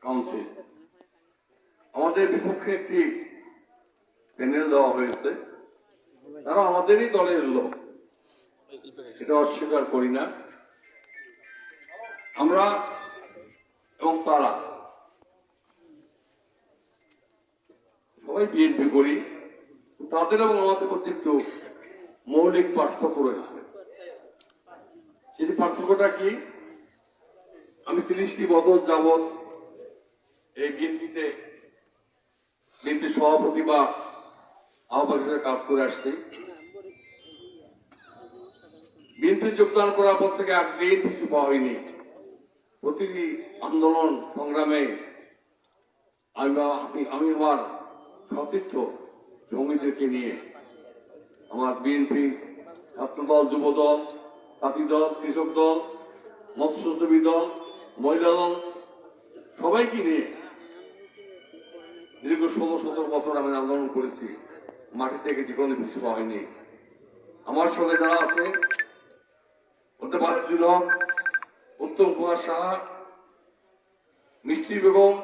Council. আমাদের বিপক্ষে একটি প্যানেল দেওয়া হয়েছে। তারা আমাদেরই দলের লোক। এটা অস্বীকার করি না। আমরা এবং তারা। সবাই বিএনপি করি। তাদের এবং আমাদের মধ্যে একটু মৌলিক পার্থক্য রয়েছে। সেই পার্থক্যটা কি? আমি তিরিশটি বছর যাবৎ এই বিএনপিতে বিএনপি সভাপতি বা আহ্বায়ক কাজ করে আসছি। বিএনপি যোগদান করার পর থেকে একদিন কিছু পাওয়া হয়নি। প্রতিটি আন্দোলন, সংগ্রামে আমি আমি আমি আমার সতীর্থ সঙ্গীদেরকে নিয়ে আমার বিএনপি ছাত্রদল, যুবদল তাঁতি দল, কৃষক দল, মৎস্যজীবী দল, মহিলা দল, সবাইকে নিয়ে দীর্ঘ ষোলো সতেরো বছর আমি আন্দোলন করেছি। মাটি থেকে কোনো কিছু হয়নি। আমার সঙ্গে যারা আছে উত্তম কুমার সাহা, মিষ্টি বেগম,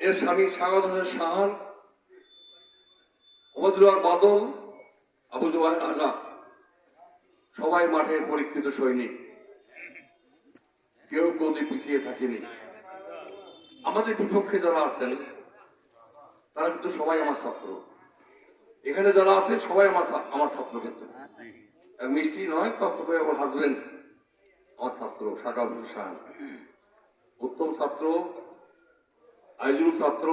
এর স্বামী হোসেন সাহান ওবায়দুল্লাহ বাদল, আবু জোবাই রাজা সবাই মাঠের পরীক্ষিত সৈনিক। কেউ গদি পিছিয়ে থাকেনি। আমাদের বিপক্ষে যারা আছেন তারা কিন্তু সবাই আমার ছাত্র। এখানে যারা আছে, সবাই আমার আমার ছাত্র কিন্তু মিষ্টি নয়, তত্ত্ব আমার হাজবেন্ড আমার ছাত্র শাকা ভূষণ উত্তম ছাত্র, আইজুল ছাত্র,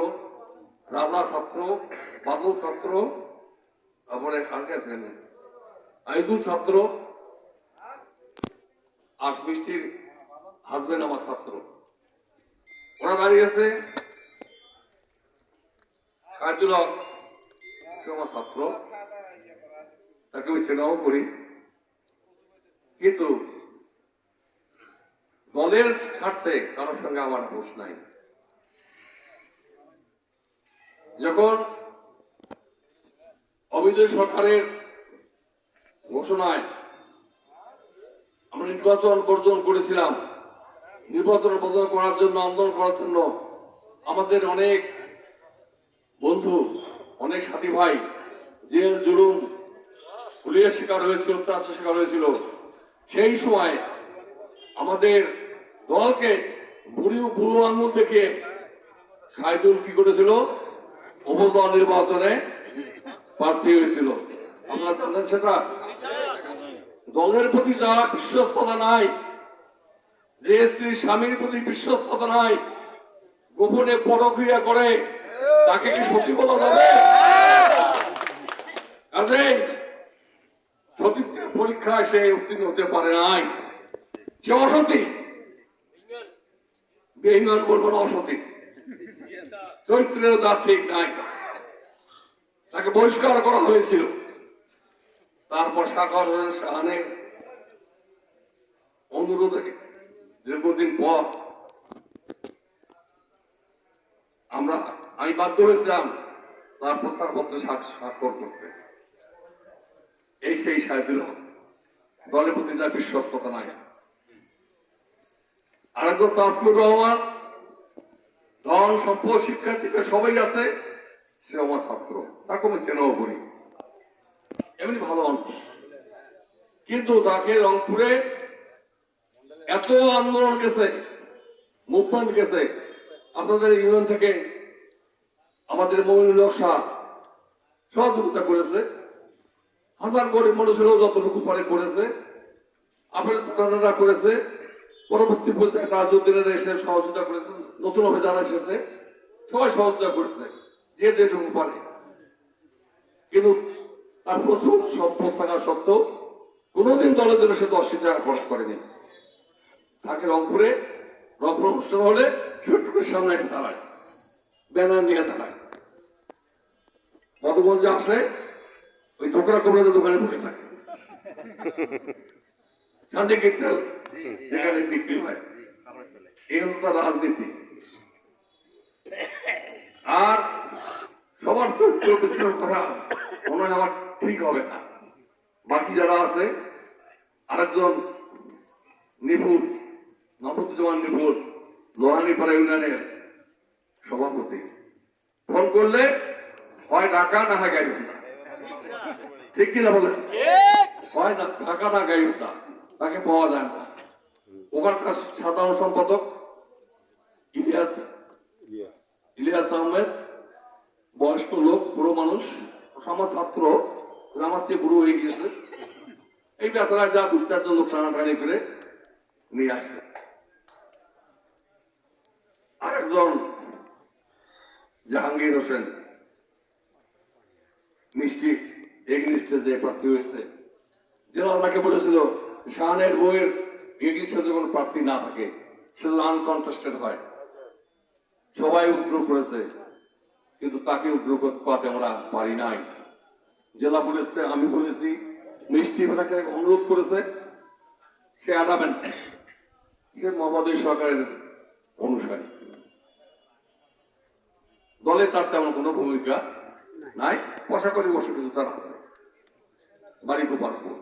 রাজা ছাত্র, বাদল ছাত্র, তারপরে কালকে আছেন আইদুল ছাত্র, আর মিষ্টির হাজবেন্ড আমার ছাত্র। ওরা দাঁড়িয়ে আছে। সাহায্যুল হক সে আমার ছাত্র। তাকে আমি চেনাও করি। কিন্তু দলের স্বার্থে কারোর সঙ্গে আমার দোষ নাই। যখন অবৈধ সরকারের ঘোষণায় আমরা নির্বাচন বর্জন করেছিলাম, নির্বাচন বর্জন করার জন্য, আন্দোলন করার জন্য আমাদের অনেক বন্ধু অনেক সাথী ভাই, জেল, জুলুম, পুলিশের শিকার হয়েছিল অত্যাচার শিকার হয়েছিল। সেই সময় আমাদের দলকে বুড়ি বুড়ো আঙুল দেখে সাইদুল কি করেছিল? উপদল নির্বাচনে প্রার্থী হয়েছিল। আমরা জানেন সেটা। দলের প্রতি যার বিশ্বস্ততা নাই, যে স্ত্রীর স্বামীর প্রতি বিশ্বস্ততা নাই, গোপনে পরক্রিয়া করে তাকে কি সতী বলা যাবে সতীত্বের পরীক্ষায় সে উত্তীর্ণ হতে পারে নাই। সে অসতী। বেইমান বলব না অসতী। চরিত্রেও তার ঠিক নাই। তাকে বহিষ্কার করা হয়েছিল। তারপর সাগর শাহানের অনুরোধে দীর্ঘদিন পর বাধ্য হয়েছিলাম তার প্রত্যারপত্রে স্বাক্ষ- স্বাক্ষর করতে। এই সেই সাহেবুল হক দলের প্রতি তার বিশ্বস্ততা নাই। আরেকজন তাজকুর রহমান, ধন, সম্পদ, শিক্ষার্থীকে সবাই আছে, সে আমার ছাত্র। তাকে আমি চেনাও করি। এমনি ভালো মানুষ। কিন্তু তাকে রংপুরে এত আন্দোলন গেছে মুভমেন্ট গেছে। আপনাদের ইউনিয়ন থেকে আমাদের মমিনুল হক শাহ সহযোগিতা করেছে। হাজার গরিব মানুষেরও যতটুকু পারে করেছে। আপনার পুরানোরা করেছে। পরবর্তী পর্যায়ে রাজউদ্দিনের এসে সহযোগিতা করেছে, নতুন যারা এসেছে। সবাই সহযোগিতা করেছে, যে যেটুকু পারে। কিন্তু তার প্রচুর সম্পদ থাকা সত্ত্বেও কোনোদিন দলের জন্য সে দশ টাকা খরচ করেনি। তাকে রংপুরে রংপুর অনুষ্ঠান হলে ছোট্টুকুর সামনে এসে দাঁড়ায়। ব্যানার নিয়ে দাঁড়ায়। মধুগঞ্জে আসে, ওই টোকরা কোমরাদের দোকানে বসে থাকে। শান্তি কীর্তন যেখানে বিক্রি হয়। এই হলো তার রাজনীতি। আর সবার চরিত্র বিশ্লেষণ করা, মনে হয় আমার ঠিক হবে না। বাকি যারা আছে, আরেকজন নিপুণ নবজ্জামান নিপুণ, লোহানিপাড়া ইউনিয়নের সভাপতি। ফোন করলে হয় ঢাকা না হয় গাইবান্ধা। ঠিক কিনা বলেন? হয় না ঢাকা না গাইবান্ধা। তাকে পাওয়া যায় না। ওখানকার সাধারণ সম্পাদক ইলিয়াস ইলিয়াস। আহমেদ বয়স্ক লোক বুড়ো মানুষ সমাজ ছাত্র আমার চেয়ে বুড়ো হয়ে গিয়েছে। এই বেচারা যা দু চারজন লোক টানাটানি করে নিয়ে আসে। আরেকজন জাহাঙ্গীর হোসেন, মিষ্টি এগনিস্টে যে প্রার্থী হয়েছে জেলা তাকে বলেছিল শাহানের বইয়ের এগনিস্টে কোনো প্রার্থী না থাকে শুধু আনকন্টেস্টেড হয়। সবাই উদ্গ্রহ করেছে, কিন্তু তাকে উদ্গ্রহ করতে আমরা পারি নাই। জেলা বলেছে, আমি বলেছি, মিষ্টি তাকে অনুরোধ করেছে, সে আনাবেন সে মোহাম্মদ সরকারের অনুসারী। দলে তার তেমন কোনো ভূমিকা নাই। পশা করে বসে কিছু তার আছে। বাড়ি গোপালপুর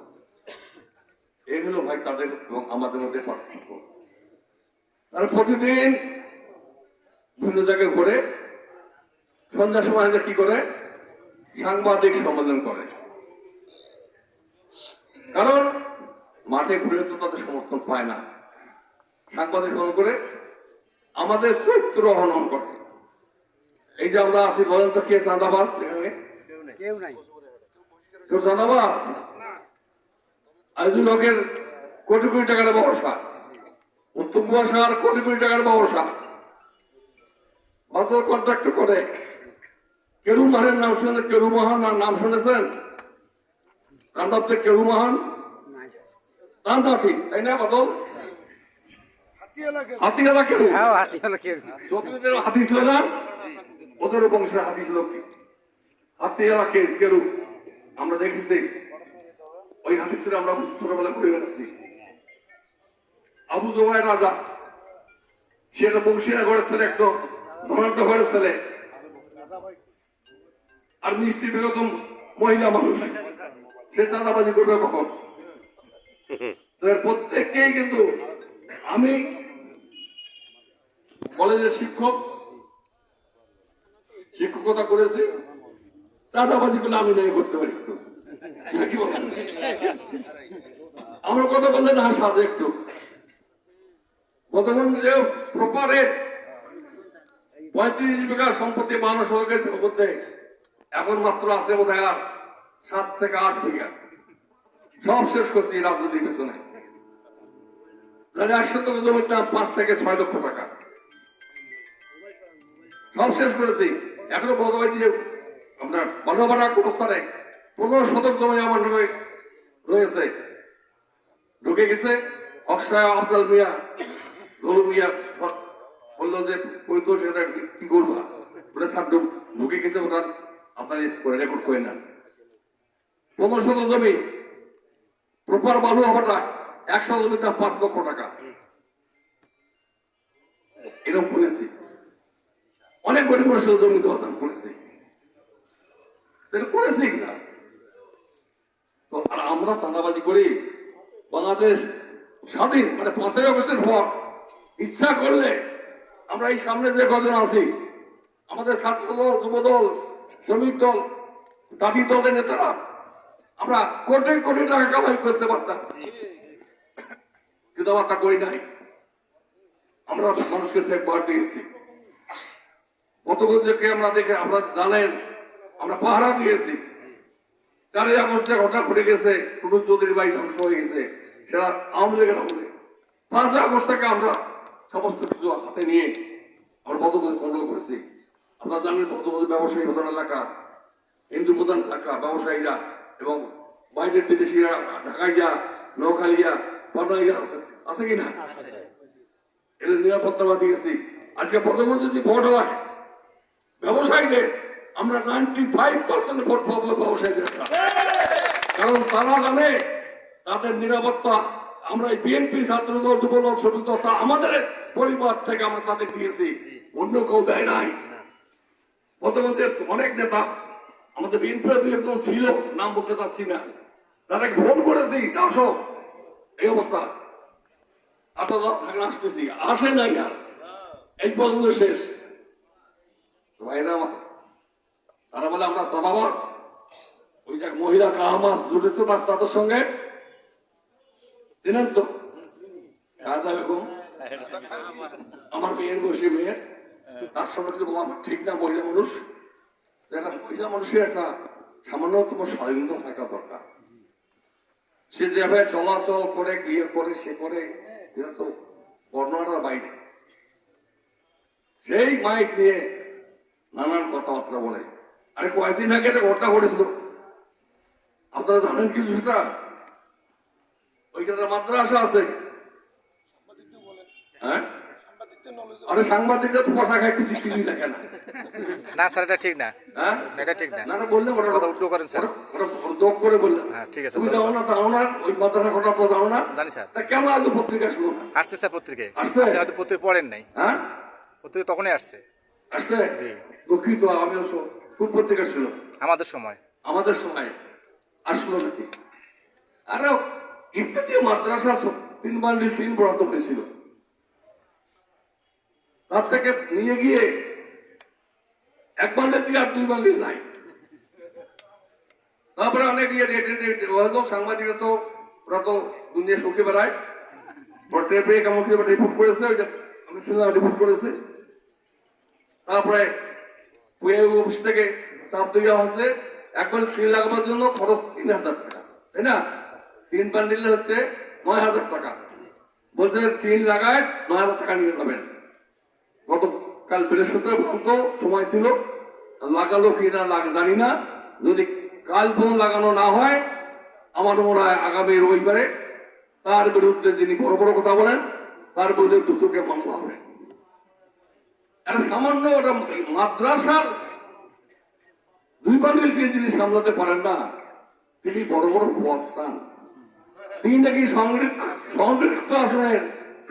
এই হলো ভাই তাদের এবং আমাদের মধ্যে পার্থক্য। তারা প্রতিদিন বিভিন্ন জায়গায় ঘুরে সন্ধ্যার সময় কি করে? সাংবাদিক সম্মেলন করে। কারণ মাঠে ঘুরে তো তাদের সমর্থন পায় না। সাংবাদিক ফোন করে আমাদের চরিত্র হনন করে এই যে আমরা আছি বলেন তো কে চাঁদাবাস এখানে কেউ নাই। কেউ চাঁদাবাস আর লোকের কোটি কোটি টাকার ব্যবসা। উত্তম কুয়াশার কোটি কোটি টাকার ব্যবসা। অত কন্ট্রাক্ট করে। কেরু মাহানের নাম শুনে কেরু মাহান নাম শুনেছেন? কান্দাবতে কেরু মাহান? নাই। কান্দাতি তাই না কেরু। হ্যাঁ হাতিয়ালা কেউ চৌধুরীদের হাতি ছিল না? ওদের বংশের ছিল কি হাতি এলাকে কেরু আমরা দেখেছি, ওই ছিল আমরা ছোটবেলা ঘুরে বেড়াচ্ছি। আবু জবাই রাজা সেটা বংশীরা ঘরের ছেলে একদম ধনাঢ্য ঘরের ছেলে। আর মিষ্টি বেগম মহিলা মানুষ। সে চাঁদাবাজি করবে কখন? প্রত্যেককেই কিন্তু আমি কলেজের শিক্ষক শিক্ষকতা করেছি। চাঁদাবাজি করলে আমি নাই করতে পারি একটু। আমার কথা বললে না, সাজে একটু। বর্তমান যে প্রপারের পঁয়ত্রিশ বিঘা সম্পত্তি সড়কের মধ্যে এখন মাত্র আছে বোধ হয় আর সাত থেকে আট বিঘা। সব শেষ করছি রাজনীতির পেছনে। তাহলে একশো জমির দাম পাঁচ থেকে ছয় লক্ষ টাকা। সব শেষ করেছি। এখনও বদলাই দিয়ে আপনার বানোভাড়া কোনো স্থানে পনেরো শতক জমি আমার নামে রয়েছে। ঢুকে গেছে অক্ষয় আফজাল মিয়া গলু মিয়া বলল যে, ওই সেটা কি করব? ওটা সার ঢুকে গেছে ওটা আপনার করে রেকর্ড করে না পনেরো শতক জমি, প্রপার বালু হওয়াটা একশো জমির দাম পাঁচ লক্ষ টাকা। এরকম করেছি। অনেক গরিব মানুষের জমি দাম করেছি। করেছি না তো আর আমরা চাঁদাবাজি করি। বাংলাদেশ স্বাধীন মানে পাঁচই আগস্টের পর ইচ্ছা করলে আমরা এই সামনে যে কজন আছি, আমাদের ছাত্র দল যুব দল শ্রমিক দল, দাবি দলের নেতারা, আমরা কোটি কোটি টাকা কামাই করতে পারতাম। কিন্তু আমরা তা করি নাই। আমরা মানুষকে সেফ দিয়েছি। গতবন্ধুকে আমরা দেখে আমরা জানেন আমরা পাহারা দিয়েছি। চারই আগস্টে ঘটনা ঘটে গেছে টুটু চৌধুরী বাড়ি ধ্বংস হয়ে গেছে সেটা আওয়ামী লীগের আমলে। পাঁচই আগস্ট থেকে আমরা সমস্ত কিছু হাতে নিয়ে আমরা বদবন্ধু খন্ড করেছি। আপনারা জানেন বদবন্ধু ব্যবসায়ী প্রধান এলাকা হিন্দু প্রধান এলাকা ব্যবসায়ীরা এবং বাইরের বিদেশিরা ঢাকাইয়া নৌখালিয়া পাটাইয়া আছে আছে কি না এদের নিরাপত্তা দিয়েছি। আজকে প্রথমে যদি ভোট হয় ব্যবসায়ীদের আমরা নাইনটি ফাইভ পার্সেন্ট ভোট পাবো ব্যবসায়ীদের কারণ তারা জানে তাদের নিরাপত্তা, আমরা এই বিএনপি ছাত্র দল যুব দল শ্রমিক আমাদের পরিবার থেকে আমরা তাদের দিয়েছি। অন্য কেউ দেয় নাই। প্রথমে অনেক নেতা আমাদের বিএনপি একজন ছিল, নাম বলতে চাচ্ছি না। তাদেরকে ফোন করেছি আসো এই অবস্থা। আচ্ছা আসতেছি। আসে নাই আর। এই পর্যন্ত শেষ। তারা বলে, আমরা চাঁদাবাস ওই যে মহিলা কাহামাস জুটেছে তার তাদের সঙ্গে। চেনেন তো? আমার মেয়ের বসে মেয়ে। তার সঙ্গে বললাম ঠিক না, মহিলা মানুষ। একটা মহিলা মানুষের একটা সামান্যতম স্বাধীনতা থাকা দরকার। সে যেভাবে চলাচল করে বিয়ে করে, সে করে, এটা তো বর্ণনার বাইরে। সেই মাইক নিয়ে নানান কথাবার্তা বলে। আরে কয়েকদিন আগে একটা ঘটনা ঘটেছিল। আপনারা জানেন কিছু সেটা ওইখানে মাদ্রাসা আছে। হ্যাঁ? আরে সাংবাদিকরা তো পয়সা খায় কিছু কিছুই লেখে না। না স্যার এটা ঠিক না। হ্যাঁ? এটা ঠিক না। না না বললে ওরা কথা উল্টো করেন স্যার। ওরা যোগ করে বললেন হ্যাঁ, ঠিক আছে, তুমি জানো না জানো না ওই মাদ্রাসা কথা তো জানো না? জানি স্যার। তা কেন আজ পত্রিকা আসলো না? আসছে স্যার পত্রিকায়। আসছে? আপনি হয়তো পত্রিকা পড়েন নাই। হ্যাঁ? পত্রিকা তখনই আসছে। আসছে জি। দুঃখিত আমি অবশ্য কোন পত্রিকা ছিল আমাদের সময়। আমাদের সময় আসলো নাকি? আরে ইত্যাদি মাদ্রাসা তিন বান্ডিল তিন বরাদ্দ হয়েছিল। তার থেকে নিয়ে গিয়ে এক বান্ডিল দিয়ে আর দুই বান্ডিল নাই। তারপরে অনেক ইয়ে হয়তো সাংবাদিকরা তো ওরা তো দুনিয়া শুকে বেড়ায়। ভোটের পেয়ে কেমন রিপোর্ট করেছে? আমি শুনলাম রিপোর্ট করেছে। তারপরে অফিস থেকে চাপ দেওয়া হচ্ছে এখন তিন লাগাবার জন্য খরচ তিন হাজার টাকা, তাই না? তিন বান্ডিলে হচ্ছে নয় হাজার টাকা। বলছে তিন লাগায় নয় হাজার টাকা নিয়ে যাবেন। গতকাল বৃহস্পতিবার পর্যন্ত সময় ছিল। লাগালো কি না লাগ জানি না। যদি কাল পর্যন্ত লাগানো না হয়, আমার মনে হয় আগামী রবিবারে তার বিরুদ্ধে যিনি বড় বড় কথা বলেন, তার বিরুদ্ধে দুটোকে মামলা হবে। একটা সামান্য ওটা মাদ্রাসার দুই বান্ডিল তিন সামলাতে পারেন না। তিনি বড় বড় পদ চান। তিনি নাকি সংরক্ষিত আসনের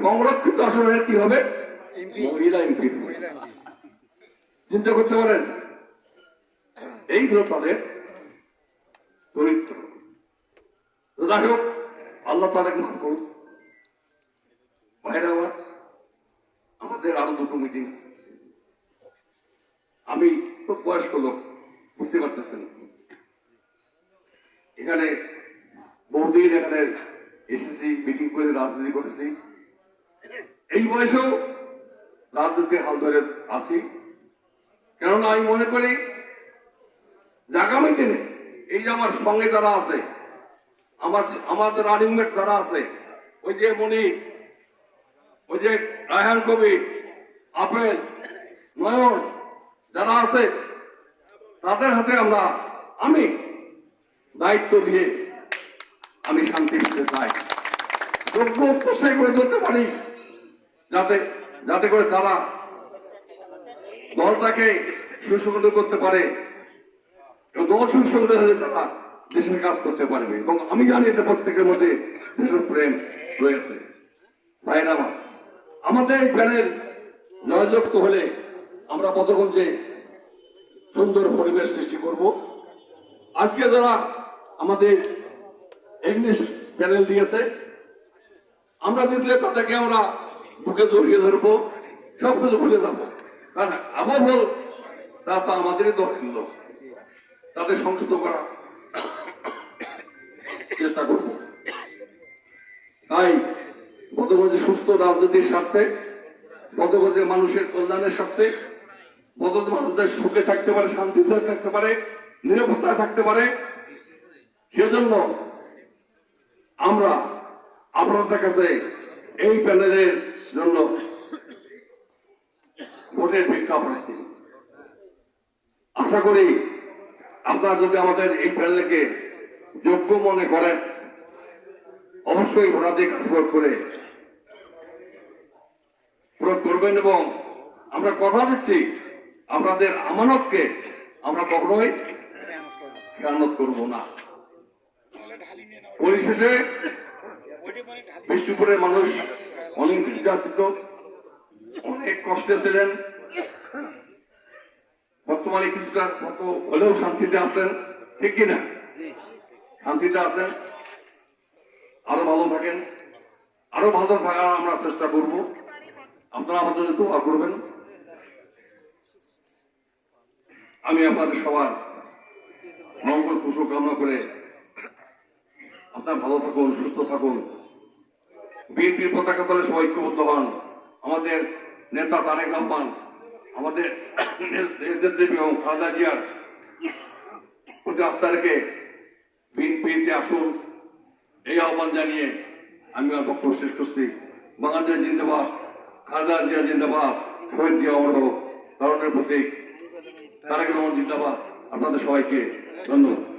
সংরক্ষিত আসনের কি হবে? মহিলা এমপি। চিন্তা করতে পারেন। এই হলো তাদের চরিত্র। যাই হোক আল্লাহ তাদের মাফ করুন ভাইরা আমার আমাদের আরও দুটো মিটিং আছে। আমি খুব বয়স্ক লোক, বুঝতে পারতেছেন। এখানে বহুদিন এখানে এসেছি মিটিং করে রাজনীতি করেছি। এই বয়সেও রাজনীতির হাল ধরে আছি। কেননা আমি মনে করি, যে আগামী দিনে এই যে আমার সঙ্গে যারা আছে, আমার যে রানিং মেট যারা আছে, ওই যে মনি ওই যে রায়হান কবি, আপেল, নয়ন, যারা আছে, তাদের হাতে আমরা, আমি দায়িত্ব দিয়ে আমি শান্তি দিতে চাই। যোগ্য অত্যশাই করে তুলতে পারি, যাতে যাতে করে তারা দলটাকে সুসংগঠিত করতে পারে এবং দল সুসংগঠিত হলে তারা দেশের কাজ করতে পারবে। এবং আমি জানি এতে প্রত্যেকের মধ্যে দেশপ্রেম রয়েছে। ভাইরা আমার আমাদের এই প্যানেল জয়যুক্ত হলে আমরা পদগঞ্জে সুন্দর পরিবেশ সৃষ্টি করব। আজকে যারা আমাদের ইংলিশ প্যানেল দিয়েছে, আমরা জিতলে তাদেরকে আমরা বুকে জড়িয়ে ধরবো সব কিছু ভুলে যাব। কারণ আবার বল তা তো আমাদেরই দক্ষিণ লোক। তাদের সংশোধন করার চেষ্টা করব। তাই বদগঞ্জে সুস্থ রাজনীতির স্বার্থে বদগঞ্জে মানুষের কল্যাণের স্বার্থে বদগঞ্জ মানুষদের সুখে থাকতে পারে, শান্তিতে থাকতে পারে, নিরাপত্তায় থাকতে পারে। সেজন্য আমরা আপনাদের কাছে এই প্যানেলের জন্য ভোটের প্রার্থী আশা করি আপনারা যদি আমাদের এই প্যানেলকে যোগ্য মনে করেন, অবশ্যই ভোটাধিকার প্রয়োগ করে প্রয়োগ করবেন এবং আমরা কথা দিচ্ছি আপনাদের আমানতকে আমরা কখনোই খেয়ানত করব না। পরিশেষে বিষ্ণুপুরের মানুষ অনেক নির্যাতিত, অনেক কষ্টে ছিলেন। বর্তমানে কিছুটা কত হলেও শান্তিতে আছেন, ঠিক কিনা শান্তিতে আছেন। আরও ভালো থাকেন, আরও ভালো থাকার আমরা চেষ্টা করব। আপনারা আমাদের দোয়া করবেন। আমি আপনাদের সবার মঙ্গল কুশল কামনা করে আপনার ভালো থাকুন, সুস্থ থাকুন। বিএনপির পতাকা তলে সবাই ঐক্যবদ্ধ হন। আমাদের নেতা তারেক রহমান, আমাদের দেশনেত্রী এবং খালেদা জিয়ার প্রতি আস্থা রেখে বিএনপিতে আসুন। এই আহ্বান জানিয়ে আমি আমার বক্তব্য শেষ করছি। বাংলাদেশ জিন্দাবাদ। খালেদা জিয়া জিন্দাবাদ শহীদ জিয়া অমর হোক তরুণের প্রতীক রহমান জিন্দাবাদ। আপনাদের সবাইকে ধন্যবাদ।